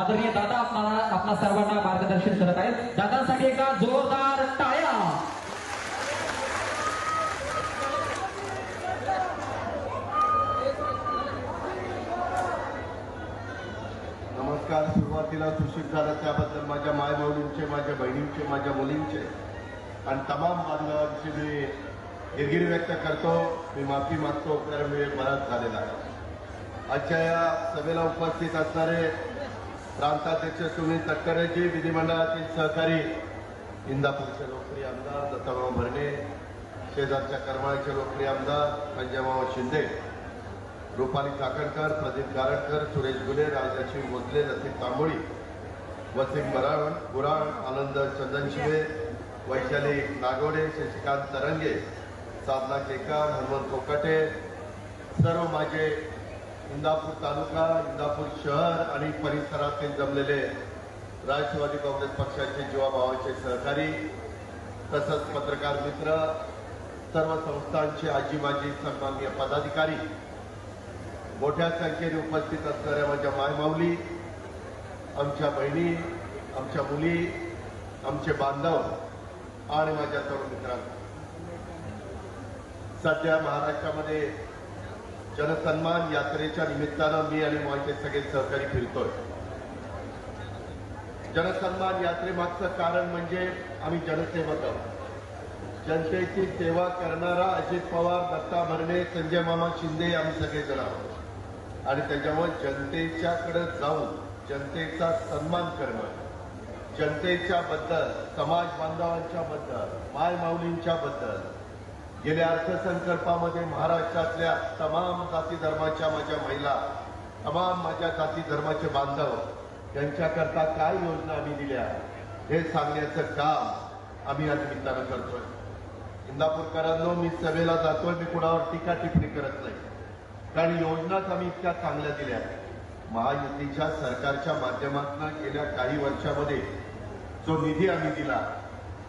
आदरणीय दादा आपणाला आपल्या सर्वांना मार्गदर्शन करत आहेत. दादांसाठी एका जोरदार टाळ्या. नमस्कार सुरुवातीला सूचित झाला त्याबद्दल माझ्या मायबहिणींचे माझ्या बहिणींचे माझ्या मुलींचे आणि तमाम बांधवांची मी दिलगिरी व्यक्त करतो. मी माफी मागतो कारण मी बराच झालेला आहे. आजच्या या सभेला उपस्थित असणारे प्रांताध्यक्ष सुनील तटकरेजी विधिमंडळातील सहकारी इंदापूरचे लोकप्रिय आमदार दत्ताभाऊ भरणे शेजारच्या करमाळ्याचे लोकप्रिय आमदार संजयभाऊ शिंदे रुपाली चाकणकर प्रदीप गारटकर सुरेश गुले राजलक्ष्मी भोसले रसिक तांबोळी वसीम बराण गुराण आनंद चंदनशिवे वैशाली नागोडे शशिकांत तरंगे साधना केकार हनुमंत कोकटे सर्व माझे इंदापूर तालुका इंदापूर शहर आणि परिसरातील जमलेले राष्ट्रवादी काँग्रेस पक्षाचे जीवाभावाचे सहकारी तसंच पत्रकार मित्र सर्व संस्थांचे आजी माजी सन्माननीय पदाधिकारी मोठ्या संख्येने उपस्थित असणाऱ्या माझ्या मायमाऊली आमच्या बहिणी आमच्या मुली आमचे बांधव आणि माझ्या तरुण मित्रांनो. सध्या महाराष्ट्रामध्ये जनसन्मान यात्रेच्या निमित्तानं मी आणि माझे सगळे सहकारी फिरतोय. जनसन्मान यात्रेमागचं कारण म्हणजे आम्ही जनसेवक आहोत. जनतेची सेवा करणारा अजित पवार दत्ता भरणे संजय मामा शिंदे आम्ही सगळेजण आहोत. आणि त्याच्यामुळे जनतेच्याकडे जाऊन जनतेचा सन्मान करणं जनतेच्या बद्दल समाज बांधवांच्या बद्दल माय माऊलींच्या बद्दल गेल्या अर्थसंकल्पामध्ये महाराष्ट्रातल्या तमाम जाती धर्माच्या माझ्या महिला तमाम माझ्या जाती धर्माचे बांधव त्यांच्याकरता काय योजना आम्ही दिल्या हे सांगण्याचं काम आम्ही या निमित्तानं करतोय. इंदापूरकरांनो मी सभेला जातोय मी कुणावर टीका टिप्पणी करत नाही. कारण योजनाच आम्ही इतक्या चांगल्या दिल्या महायुतीच्या सरकारच्या माध्यमातून गेल्या काही वर्षामध्ये जो निधी आम्ही दिला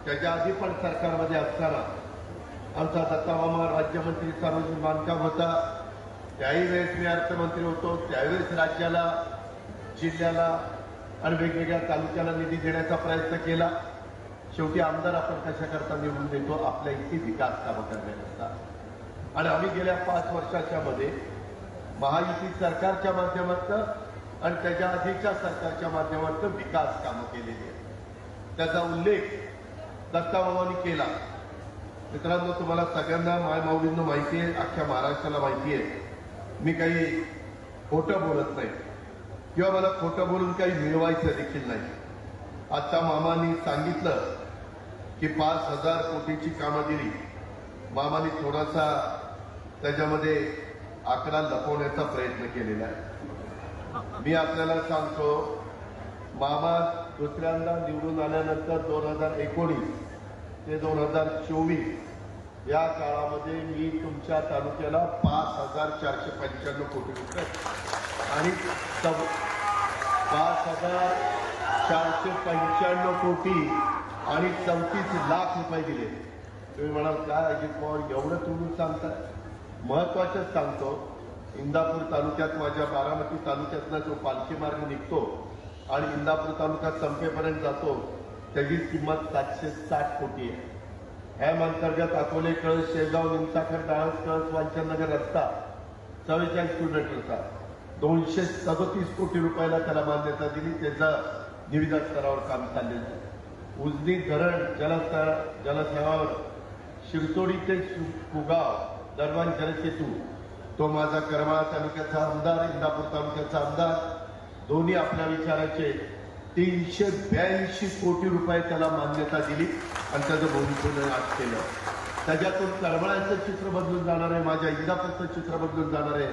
त्याच्या आधी पण सरकारमध्ये असताना आमचा दत्तामामा राज्यमंत्री सार्वजनिक बांधकाम होता. त्याही वेळेस मी अर्थमंत्री होतो. त्यावेळेस राज्याला जिल्ह्याला आणि वेगवेगळ्या तालुक्याला निधी देण्याचा प्रयत्न केला. शेवटी आमदार आपण कशाकरता निवडून देतो? आपल्या इथे विकास कामं करण्याकरता आणि आम्ही गेल्या पाच वर्षाच्या मध्ये महायुती सरकारच्या माध्यमातून आणि त्याच्या आधीच्या सरकारच्या माध्यमातून विकास कामं केलेली आहेत. त्याचा उल्लेख दत्ताबाबांनी केला. मित्रांनो तुम्हाला सगळ्यांना माय माऊलींना माहिती आहे अख्ख्या महाराष्ट्राला माहिती आहे. मी काही खोटं बोलत नाही. किंवा मला खोटं बोलून काही मिळवायचं देखील नाही. आत्ता मामानी सांगितलं की पाच हजार कोटीची कामं दिली. मामाने थोडासा त्याच्यामध्ये आकडा लपवण्याचा प्रयत्न केलेला आहे. मी आपल्याला सांगतो मामा दुसऱ्यांदा निवडून आल्यानंतर दोन हजार एकोणीस ते दोन हजार चोवीस या काळामध्ये मी तुमच्या तालुक्याला पाच हजार चारशे पंच्याण्णव कोटी रुपये आणि सब पाच हजार चारशे पंच्याण्णव कोटी आणि चौतीस लाख रुपये दिले. तुम्ही म्हणाल काय अजित पवार एवढं तुम्ही सांगताय? महत्वाचंच सांगतो इंदापूर तालुक्यात माझ्या बारामती तालुक्यातला जो पालखी मार्ग निघतो आणि इंदापूर तालुक्यात संपेपर्यंत जातो त्याची किंमत सातशे साठ कोटी आहे. ह्या अंतर्गत अकोले कळस शेगाव निमसाखर डाळस कळस वांचनगर रस्ता चव्वेचाळीस किलोमीटरचा दोनशे सदतीस कोटी रुपयाला त्याला मान्यता दिली. त्याचं निविदा स्तरावर काम चाललेलं आहे. उजनी धरण जलस्तर जलस्थळावर शिरतोडी ते कुगाव दरम्यान जलसेतू. तो माझा करमाळा तालुक्याचा आमदार इंदापूर तालुक्याचा आमदार. दोन्ही आपल्या विचाराचे तीनशे ब्याऐंशी कोटी रुपये त्याला मान्यता दिली आणि त्याचं भूमिपूजन आज केलं. त्याच्यातून करमाळ्याचं चित्र बदलून जाणार आहे माझ्या इंदापूरचं चित्र बदलून जाणार आहे.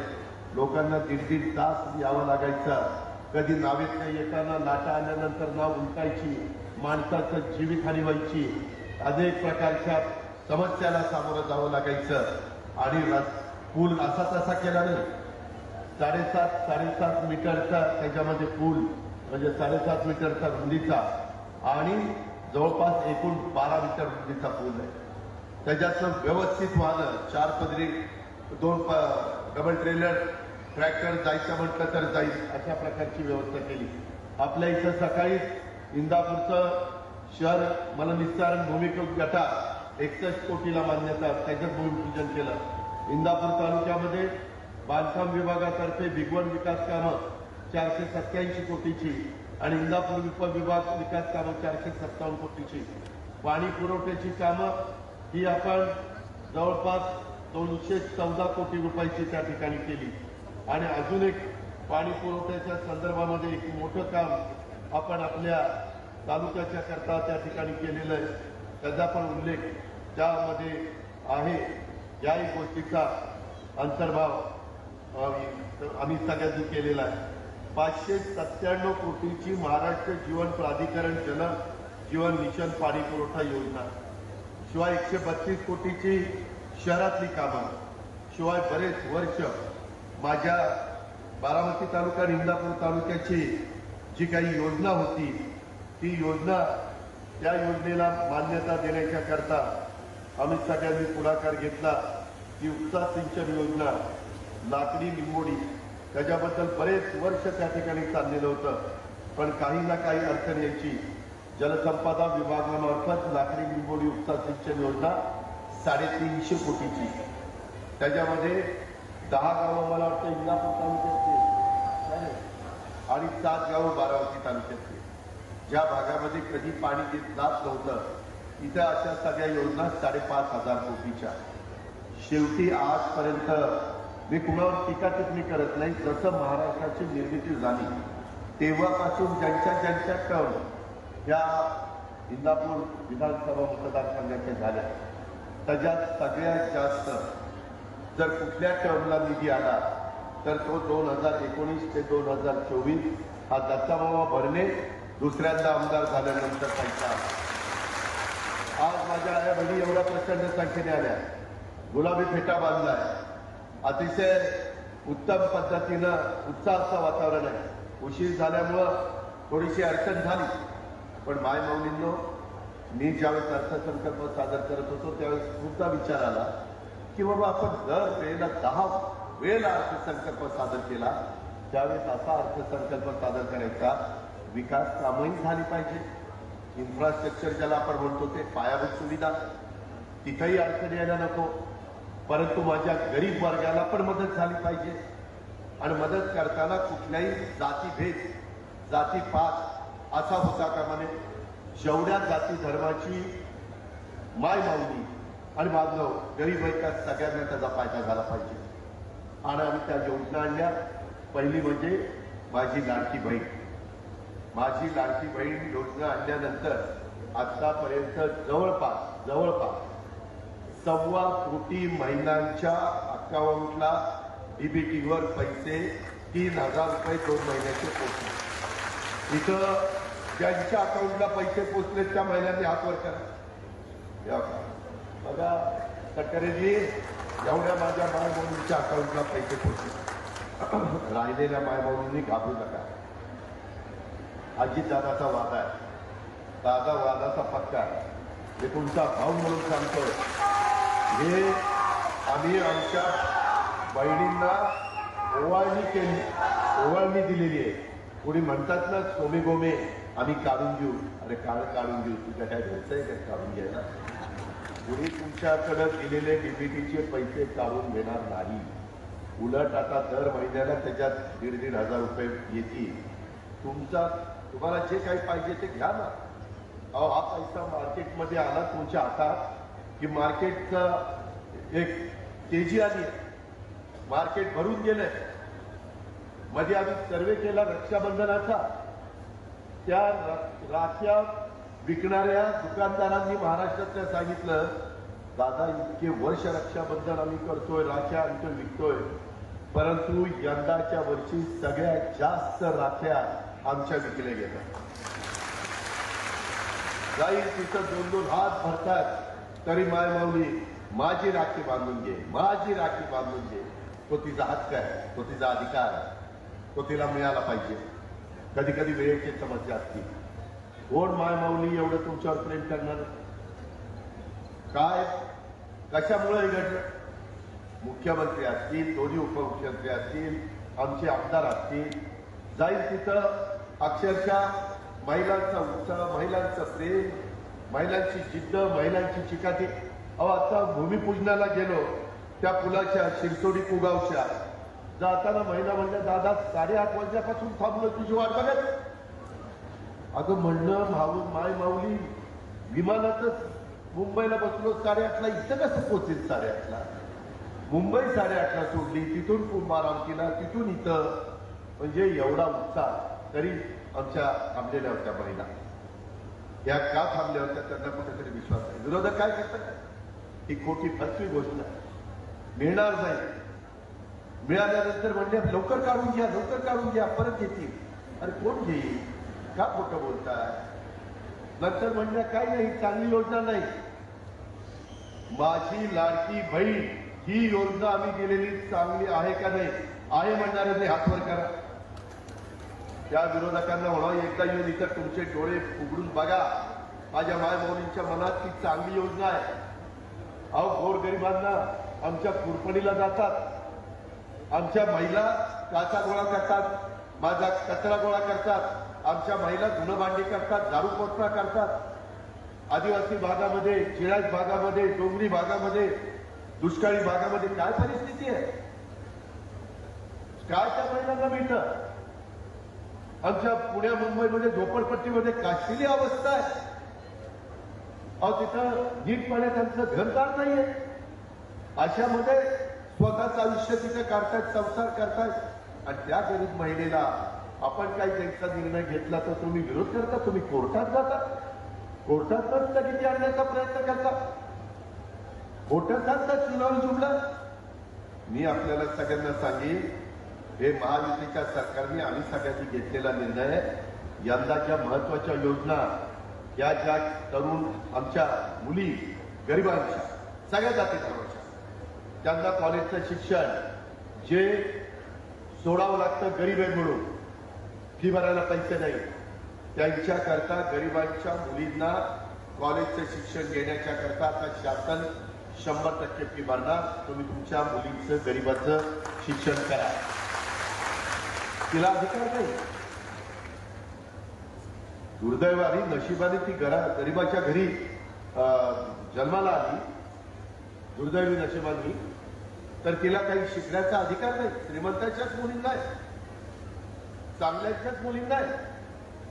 लोकांना दीड दीड तास यावं लागायचं. कधी नावेत नाही येताना लाटा आल्यानंतर नाव उलटायची माणसाचं जीवितहानी व्हायची. अनेक प्रकारच्या समस्याला सामोरं जावं लागायचं. आणि पूल असा तसा केला नाही साडेसात साडेसात मीटरचा त्याच्यामध्ये पूल म्हणजे साडेसात मीटरचा रुंदीचा आणि जवळपास एकूण बारा मीटर रुंदीचा पूल आहे. त्याच्यातलं व्यवस्थित वाहनं चार पदरी दोन डबल ट्रेलर ट्रॅक्टर जायचं म्हटलं तर जाईल अशा प्रकारची व्यवस्था केली. आपल्या इथं सकाळीच इंदापूरचं शहर मलनिस्सारण भूमिकृत गटार एकसष्ट कोटीला मान्यता त्याच्यात भूमिपूजन केलं. इंदापूर तालुक्यामध्ये बांधकाम विभागातर्फे भिगवण विकास कामं चारशे सत्याऐंशी कोटीची आणि इंदापूर उपविभाग विकास कामं चारशे सत्तावन्न कोटीची. पाणी पुरवठ्याची कामं ही आपण जवळपास दोनशे चौदा कोटी रुपयाची त्या ठिकाणी केली. आणि अजून एक पाणी पुरवठ्याच्या संदर्भामध्ये एक मोठं काम आपण आपल्या तालुक्याच्या करता त्या ठिकाणी केलेलं आहे. त्याचा पण उल्लेख त्यामध्ये आहे. याही गोष्टीचा अंतर्भाव आम्ही सगळ्यांनी केलेला आहे. पाचशे सत्त्याण्णव कोटीची महाराष्ट्र जीवन प्राधिकरण जल जीवन मिशन पाणी पुरवठा योजना शिवाय एकशे बत्तीस कोटीची शहरातली कामं शिवाय बरेच वर्ष माझ्या बारामती तालुका आणि इंदापूर तालुक्याची जी काही योजना होती ती योजना त्या योजनेला मान्यता देण्याच्या करता आम्ही सगळ्यांनी पुढाकार घेतला. की उपसा सिंचन योजना लाकडी लिंबोडी त्याच्याबद्दल बरेच वर्ष त्या ठिकाणी चाललेलं होतं. पण काही ना काही अडचण यायची. जलसंपदा विभागामार्फत लाकडी लिंबोडी उपसा सिंचन योजना साडेतीनशे कोटीची. त्याच्यामध्ये दहा गावं मला वाटतं इंदापूर तालुक्यातली नाही, आणि सात गावं बारावती तालुक्यातली ज्या भागामध्ये कधी पाणी देत जात नव्हतं इथं अशा सगळ्या योजना साडेपाच हजार कोटीच्या. शेवटी आजपर्यंत मी कुणावर टीका टिप्पणी करत नाही जसं महाराष्ट्राची निर्मिती झाली तेव्हापासून ज्यांच्या ज्यांच्या टर्म या इंदापूर विधानसभा मतदारसंघाच्या झाल्या. त्याच्यात सगळ्यात जास्त जर कुठल्या टर्मला निधी आला तर तो दोन हजार एकोणीस ते दोन हजार चोवीस हा दत्ताबाबा भरणे दुसऱ्यांदा आमदार झाल्यानंतर त्यांचा आज माझ्या आया बहिणी एवढ्या प्रचंड संख्येने आल्या. गुलाबी फेटा बांधलाय. अतिशय उत्तम पद्धतीनं उत्साहाचं वातावरण आहे. उशीर झाल्यामुळं थोडीशी अडचण झाली. पण माय मौलींनो मी ज्यावेळेस अर्थसंकल्प सादर करत होतो त्यावेळेस खूपदा विचार आला की बाबा आपण दर वेळेला दहा वेळेला अर्थसंकल्प सादर केला त्यावेळेस असा अर्थसंकल्प सादर करायचा विकास कामही झाली पाहिजे. इन्फ्रास्ट्रक्चर ज्याला आपण म्हणतो ते पायाभूत सुविधा. तिथंही अडचण यायला नको. परंतु माझ्या गरीब वर्गाला पण मदत झाली पाहिजे. आणि मदत करताना कुठल्याही जातीभेद जातीपात असा होता कामाने जेवढ्या जाती धर्माची माय मावली आणि बांधव गरीब ऐका सगळ्यांना त्याचा फायदा झाला पाहिजे. आणि आम्ही त्या योजना आणल्या. पहिली म्हणजे माझी लाडकी बहीण. माझी लाडकी बहीण योजना आणल्यानंतर आतापर्यंत जवळपास जवळपास सव्वा कोटी महिलांच्या अकाउंटला डीबीटीवर पैसे तीन हजार रुपये दोन महिन्याचे पोचले इथं ज्यांच्या अकाउंटला पैसे पोचले त्या महिलांनी हात वर करा. बघा. बघा तटकरेजी एवढ्या माझ्या मायबाऊंच्या अकाउंटला पैसे पोचले राहिलेल्या मायबाऊंनी घाबरू नका. अजित दादाचा वादा आहे. दादा वादाचा पक्का आहे. मी तुमचा भाऊ म्हणून सांगतोय. हे आम्ही आमच्या बहिणींना ओवाळणी केली. ओवाळणी दिलेली आहे. कोणी म्हणतात ना सोमे गोमे आम्ही काढून देऊ अरे काळ काढून देऊ तुझ्या काय घ्यायचं आहे काय काढून घ्यायला? कोणी तुमच्याकडं दिलेले डीबीटीचे पैसे काढून घेणार नाही. उलट आता दर महिन्याला त्याच्यात दीड दीड हजार रुपये येतील. तुमचा तुम्हाला जे काही पाहिजे ते घ्या ना. अहो हा पैसा मार्केटमध्ये आला तुमच्या हातात. की मार्केटचा एक तेजी आली मार्केट भरून गेलंय. मध्ये आम्ही सर्वे केला रक्षाबंधनाचा. त्या राख्या विकणाऱ्या दुकानदारांनी महाराष्ट्रातल्या सांगितलं दादा इतके वर्ष रक्षाबंधन आम्ही करतोय राख्या आणतोय विकतोय. परंतु यंदाच्या वर्षी सगळ्यात जास्त राख्या आमच्या विकल्या गेल्या. जाईल तिथं दोन दोन हात भरतात. तरी माय माऊली माझी राखी बांधून घे माझी राखी बांधून घे. तो तिचा हक्क आहे तो तिचा अधिकार आहे तो तिला मिळाला पाहिजे. कधी कधी वेळेची समस्या असते. कोण माय माऊली एवढं तुमच्यावर प्रेम करणार? काय? कशामुळे हे घडलं मुख्यमंत्री असतील दोन्ही उपमुख्यमंत्री असतील आमचे आमदार असतील. जाईल तिथं अक्षरशः महिलांचा उत्साह महिलांचं प्रेम महिलांची जिद्द महिलांची चिकाटी. अहो आता भूमिपूजनाला गेलो. त्या पुलाच्या शिरसोडी कुगावच्या. जाताना महिला म्हणल्या दादा साडेआठ वाजल्यापासून थांबलो तुझी वाट बघत. अगं म्हणणं भाऊ माय माऊली. विमानातच मुंबईला बसलो साडेआठला इथं कसं पोचेल साडेआठला मुंबई साडेआठला सोडली तिथून कुंभारामतीला तिथून इथं. म्हणजे एवढा उत्साह. तरी आमच्या थांबलेल्या होत्या महिला. या का थांबल्या होत्या त्यांना कुठेतरी विश्वास आहे विरोधक काय करतात? ही खोटी फसवी गोष्ट आहे. मिळणार नाही. मिळाल्यानंतर म्हणजे लवकर काढून घ्या लवकर काढून घ्या परत येतील. अरे कोण घेईल? का खोटं बोलताय? नंतर म्हणण्या काय नाही चांगली योजना नाही. माझी लाडकी बहीण ही योजना आम्ही दिलेली चांगली आहे का नाही? आहे म्हणणारे हातवर करा. त्या विरोधकांना म्हणावं एकदा येऊन इथं तुमचे डोळे उघडून बघा. माझ्या माय मनात ती चांगली योजना आहे. अहो गोरगरिबांना आमच्या कुरपणीला जातात. आमच्या महिला काचा गोळा करतात. माझा कचरा गोळा करतात. आमच्या महिला धुणं भांडी करतात दारू पोचणा करतात. आदिवासी भागामध्ये चिराज भागामध्ये डोंगरी भागामध्ये दुष्काळी भागामध्ये काय परिस्थिती आहे? काय त्या महिलांना मिळतं? आमच्या पुण्या मुंबईमध्ये झोपडपट्टीमध्ये काशिली अवस्था आहे. अहो तिथं नीटपणे त्यांचं घर काढ नाहीये. अशामध्ये स्वतःचं आयुष्य तिथे काढतायत संसार करतायत. आणि त्या गरीब महिलेला आपण काही त्यांचा निर्णय घेतला तर तुम्ही विरोध करता तुम्ही कोर्टात जाता. कोर्टात स्थगिती आणण्याचा प्रयत्न करता. कोर्टात सांगतात सुनावणी जुडलं मी आपल्याला सगळ्यांना सांगेन हे महायुतीच्या सरकारने आम्ही सगळ्यांनी घेतलेला निर्णय आहे. यंदाच्या महत्त्वाच्या योजना या ज्या तरुण आमच्या मुली गरिबांच्या सगळ्या जाती धर्माच्या त्यांना कॉलेजचं शिक्षण जे सोडावं लागतं गरीब आहे म्हणून फी भरायला पैसे नाही. त्यांच्याकरता गरिबांच्या मुलींना कॉलेजचं शिक्षण घेण्याच्या करता आता शासन शंभर टक्के फी भरणार. तुम्ही तुमच्या मुलींचं गरिबाचं शिक्षण करा. तिला अधिकार नाही. दुर्दैवानी नशिबाने ती घरा गरिबाच्या घरी अं, जन्माला आली. दुर्दैवी नशिबानी. तर तिला काही शिकण्याचा अधिकार नाही. श्रीमंताच्याच मुलींना आहे. चांगल्याच्याच मुलींना आहे.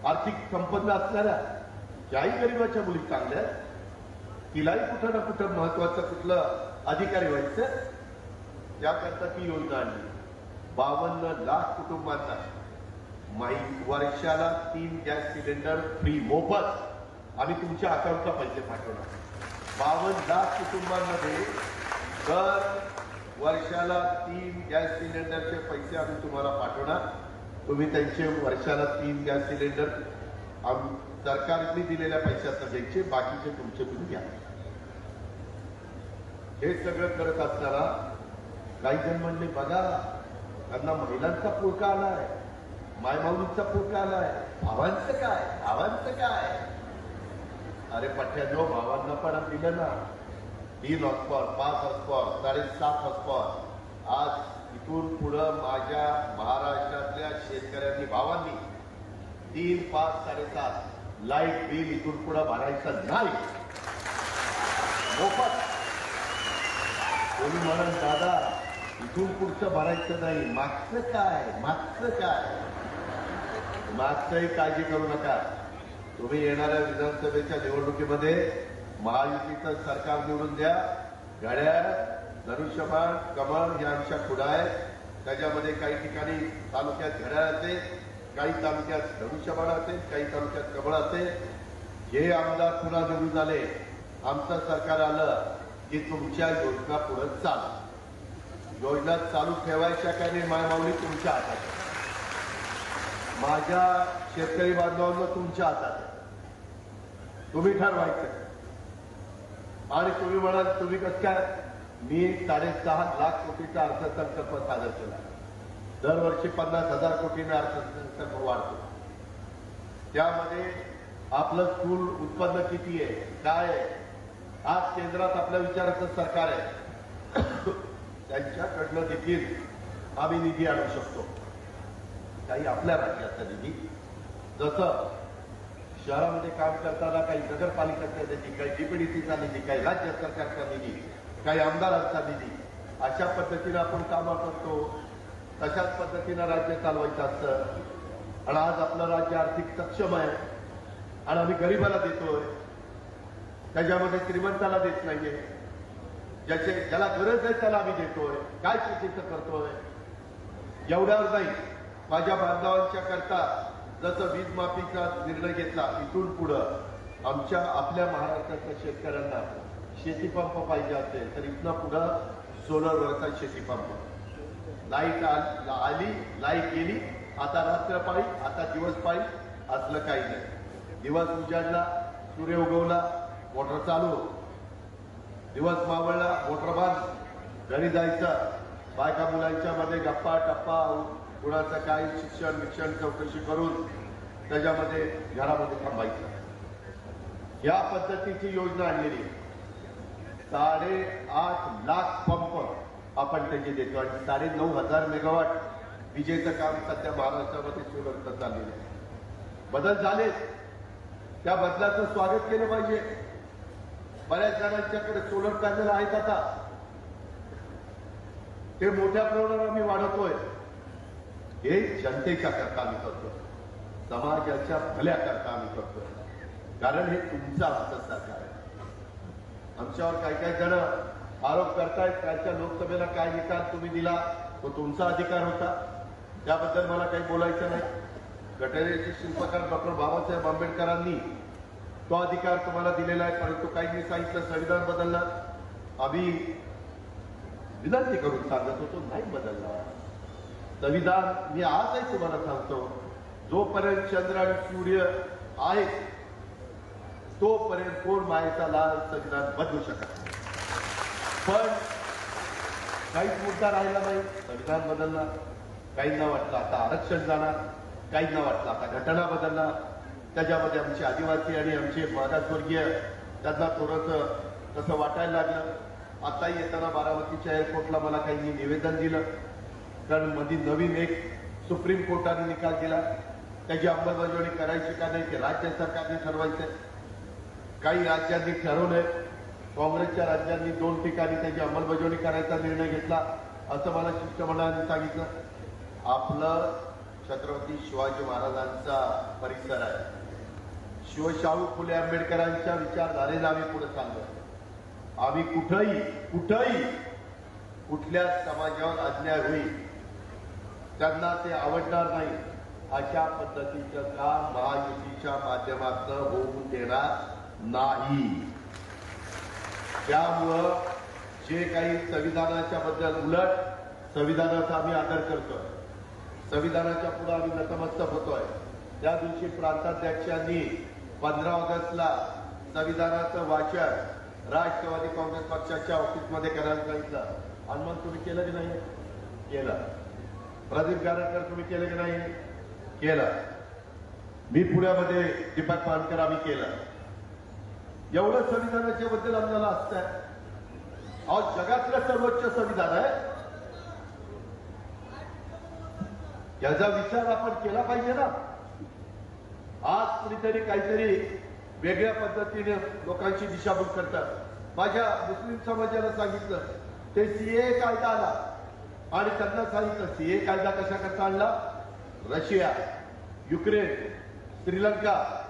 आर्थिक संपन्न असणाऱ्या ज्याही गरिबाच्या मुली चांगल्या तिलाही कुठं ना कुठं महत्वाचं कुठलं अधिकारी व्हायचं याकरता ती योजना आणली. बावन्न लाख कुटुंबांना. माई वर्षाला तीन गॅस सिलेंडर फ्री मोफत. आम्ही तुमच्या अकाउंटला पैसे पाठवणार. बावन्न लाख कुटुंबांमध्ये दर वर्षाला तीन गॅस सिलेंडरचे पैसे आम्ही तुम्हाला पाठवणार. तुम्ही त्यांचे वर्षाला तीन गॅस सिलेंडर आम- सरकारने दिलेल्या पैशाचं द्यायचे बाकीचे तुमचे तुम्ही घ्या. हे सगळं करत असताना काही जण म्हणले बघा त्यांना महिलांचा पुळका आहे मायमाऊलीचा पुळका आलाय. भावांचं काय? भावांचं काय? अरे पठ्या जो भावांना पण दिलं ना तीन हॉस्पॉट पाच हॉस्पॉट साडेसात हॉस्पॉट आज इथून पुढं माझ्या महाराष्ट्रातल्या शेतकऱ्यांनी भावांनी तीन पाच साडेसात लाइट बिल इथून पुढं भरायचं नाही. मोफत. कोणी म्हणून दादा इथून पुढचं भरायचं नाही. मागचं काय? मागचं काय? मागचंही काळजी करू नका. तुम्ही येणाऱ्या विधानसभेच्या निवडणुकीमध्ये महायुतीचं सरकार निवडून द्या. घड्याळ धनुष्यबाण कमळ हे आमच्या पुढं आहे त्याच्यामध्ये काही ठिकाणी तालुक्यात घड्याळ असेल काही तालुक्यात धनुष्यबाण असेल काही तालुक्यात कमळ असेल हे आमदार पुन्हा निवडून आले आमचं सरकार आलं की तुमच्या योजना पुढे चालू. योजना चालू ठेवायच्या काय नाही मायमावली तुमच्या हातात आहे. माझ्या शेतकरी बांधवांना तुमच्या हातात आहे. तुम्ही ठरवायचं. आणि तुम्ही म्हणाल तुम्ही कसं काय? मी साडेसहा लाख कोटीचा अर्थसंकल्प सादर केला. दरवर्षी पन्नास हजार कोटीने अर्थसंकल्प वाढतो. त्यामध्ये आपलं स्थूल उत्पन्न किती आहे काय आहे? आज केंद्रात आपल्या विचाराचं सरकार आहे. त्यांच्याकडनं देखील आम्ही निधी आणू शकतो. काही आपल्या राज्याचा निधी. जसं शहरामध्ये काम करताना काही नगरपालिकांचा निधी काही डीपीडीसीचा निधी काही राज्य सरकारचा निधी काही आमदारांचा निधी अशा पद्धतीनं आपण कामं करतो. तशाच पद्धतीनं राज्य चालवायचं असतं. आणि आज आपलं राज्य आर्थिक सक्षम आहे. आणि आम्ही गरिबाला देतोय. त्याच्यामध्ये श्रीमंताला देत नाहीये. ज्याचे ज्याला गरज आहे त्याला आम्ही देतोय. काय चुकीचं करतोय? एवढ्यावर नाही. माझ्या बांधवांच्या करता जसं वीज माफीचा निर्णय घेतला इथून पुढं आमच्या आपल्या महाराष्ट्रातल्या शेतकऱ्यांना शेतीपंप पाहिजे असेल तर इथनं पुढं सोलरवरचा शेतीपंप लाइट आली लाइट गेली आता रात्र पाळी आता दिवस पाळी असलं काही नाही. दिवस उजाडला सूर्य उगवला मोटर चालू दिवस मावळला मोटर घरी जायचं. बायका मुलांच्या मध्ये गप्पा टप्पा कुणाचं काही शिक्षण विक्षण चौकशी करून त्याच्यामध्ये घरामध्ये थांबायचं. या पद्धतीची योजना आणलेली साडे साडेआठ लाख पंप आपण त्याचे देतो आणि साडे नऊ हजार मेगावाट विजेचं काम सध्या महाराष्ट्रामध्ये सोलरचं चाललेलं आहे. बदल झाले त्या बदलाचं स्वागत केलं पाहिजे. बऱ्याच जणांच्याकडे सोलर पॅनल आहेत आता. ते मोठ्या प्रमाणावर आम्ही वाढवतोय. हे जनतेच्या करता आम्ही करतोय. समाजाच्या भल्या करता आम्ही करतोय. कारण हे तुमचं आमचं सरकार आहे. आमच्यावर काही काही जण आरोप करतायत त्यांच्या लोकसभेला काय निकाल तुम्ही दिला तो तुमचा अधिकार होता. त्याबद्दल मला काही बोलायचं नाही. घटनेचे शिल्पकार डॉक्टर बाबासाहेब आंबेडकरांनी तो अधिकार तुम्हाला दिलेला आहे परंतु काहींनी सांगितलं संविधान बदललं. आम्ही विनंती करून सांगत होतो नाही बदलला संविधान मी आजही तुम्हाला सांगतो जोपर्यंत चंद्र आणि सूर्य आहे तोपर्यंत कोण मायेचा लाल संविधान बदलू शकत नाही. पण काहीच मुद्दा राहिला नाही संविधान बदलला काहींना वाटलं आता आरक्षण जाणार काहींना वाटलं आता घटना बदलणार. त्याच्यामध्ये आमचे आदिवासी आणि आमचे मागासवर्गीय त्यांना थोडंसं तसं वाटायला लागलं. आताही येताना बारामतीच्या एअरपोर्टला मला काही निवेदन दिलं. कारण मध्ये नवीन एक सुप्रीम कोर्टाने निकाल दिला. त्याची अंमलबजावणी करायची का नाही ते राज्य सरकारने ठरवायचंय. काही राज्यांनी ठरवलंय. काँग्रेसच्या राज्यांनी दोन ठिकाणी त्याची अंमलबजावणी करायचा निर्णय घेतला असं मला शिष्टमंडळाने सांगितलं. आपलं छत्रपती शिवाजी महाराजांचा परिसर आहे. शिवशाहू फुले आंबेडकरांच्या विचारधारेला आम्ही पुढे सांगतो आम्ही कुठंही कुठंही कुठल्या समाजावर अन्याय होईल त्यांना ते आवडणार नाही अशा पद्धतीचं काम महायुतीच्या माध्यमातून होऊ देणार नाही. त्यामुळं जे काही संविधानाच्या बद्दल उलट संविधानाचा आम्ही आदर करतोय. संविधानाच्या पुढे आम्ही नतमस्तक होतोय. त्या दिवशी प्रांताध्यक्षांनी पंधरा ऑगस्टला संविधानाचं वाचन राष्ट्रवादी काँग्रेस पक्षाच्या ऑफिसमध्ये करायला सांगितलं. आणि मग तुम्ही केलं की नाही? केलं. प्रदीप गारटकर तुम्ही केलं की नाही? केलं. मी पुण्यामध्ये दीपक पानकर आम्ही केलं. एवढं संविधानाच्या बद्दल आम्हाला असतंय अहो जगातलं सर्वोच्च संविधान आहे. याचा विचार आपण केला पाहिजे ना. आज कुणीतरी काहीतरी वेगळ्या पद्धतीने लोकांची दिशाभूल करतात. माझ्या मुस्लिम समाजाला सांगितलं ते सीए कायदा आला. आणि त्यांना सांगितलं सीए कायदा कशा करता आणला? Russia Ukraine Sri Lanka